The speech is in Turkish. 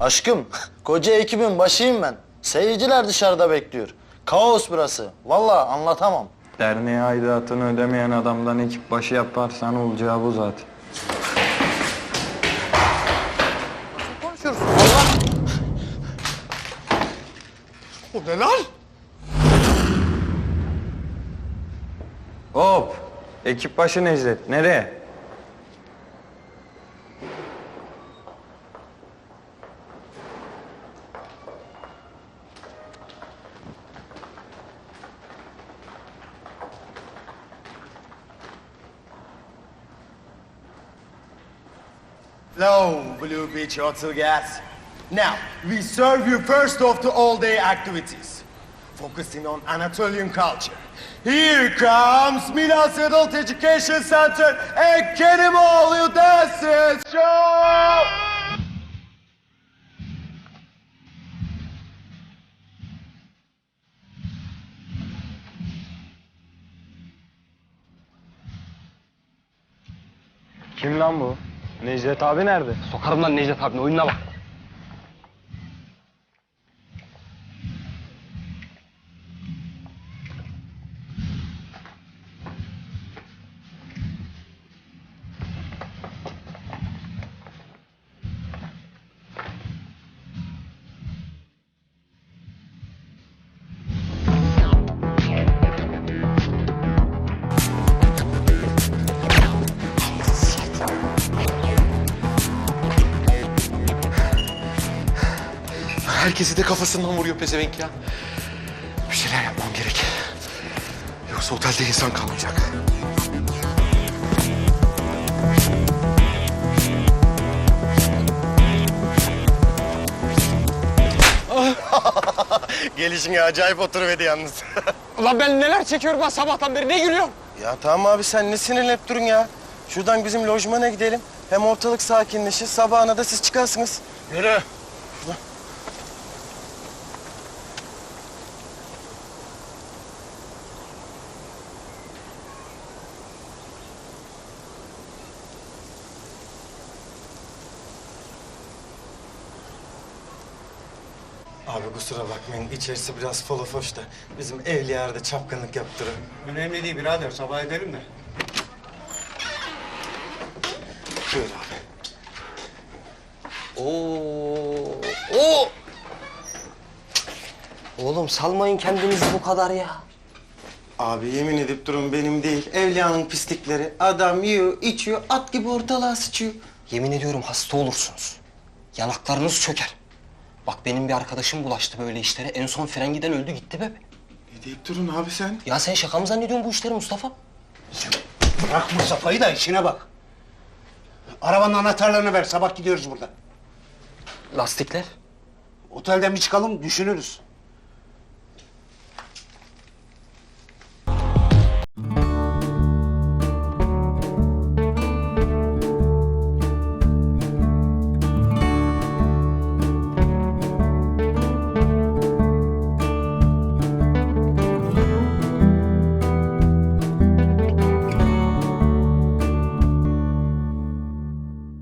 Aşkım, koca ekibin başıyım ben. Seyirciler dışarıda bekliyor. Kaos burası. Vallahi anlatamam. Derneğe aidatını ödemeyen adamdan ekip başı yaparsan olacağı bu zaten. konuşuyorsun Allah. O ne lan? Hop! Ekip başı Necdet. Nereye? Hello, Blue Beach Hotel Gas. Now, we serve you first off to all-day activities, focusing on Anatolian culture. Here comes Milas Adult Education Center and Kerimoğlu Dances Show! Kim lan bu? Necdet abi nerede? Sokarım lan Necdet abinin oyununa bak. Herkesi de kafasından vuruyor pezevenk ya. Bir şeyler yapmam gerek. Yoksa otelde insan kalmayacak. Gelişine acayip oturuverdi yalnız. Ulan ben neler çekiyorum ben sabahtan beri ne gülüyorum? ya tamam abi sen ne sinirlenip durun ya. Şuradan bizim lojmana gidelim. Hem ortalık sakinleşir, sabahına da siz çıkarsınız. Yürü. Abi kusura bakmayın içerisi biraz folofoş da bizim evliyarda çapkınlık yaptırır. Önemli değil birader, sabah edelim de. Buyur abi. Oo, oo. Oğlum salmayın kendinizi bu kadar ya. Abi yemin edip durun benim değil. Evliyanın pislikleri. Adam yiyor, içiyor, at gibi ortalığa sıçıyor. Yemin ediyorum hasta olursunuz. Yanaklarınız çöker. Bak benim bir arkadaşım bulaştı böyle işlere. En son frengiden öldü gitti be. Ne deyip durun abi sen? Ya sen şaka mı zannediyorsun bu işleri Mustafa? Bırak Mustafa'yı da işine bak. Arabanın anahtarlarını ver, sabah gidiyoruz buradan. Lastikler. Otelden bir çıkalım, düşünürüz.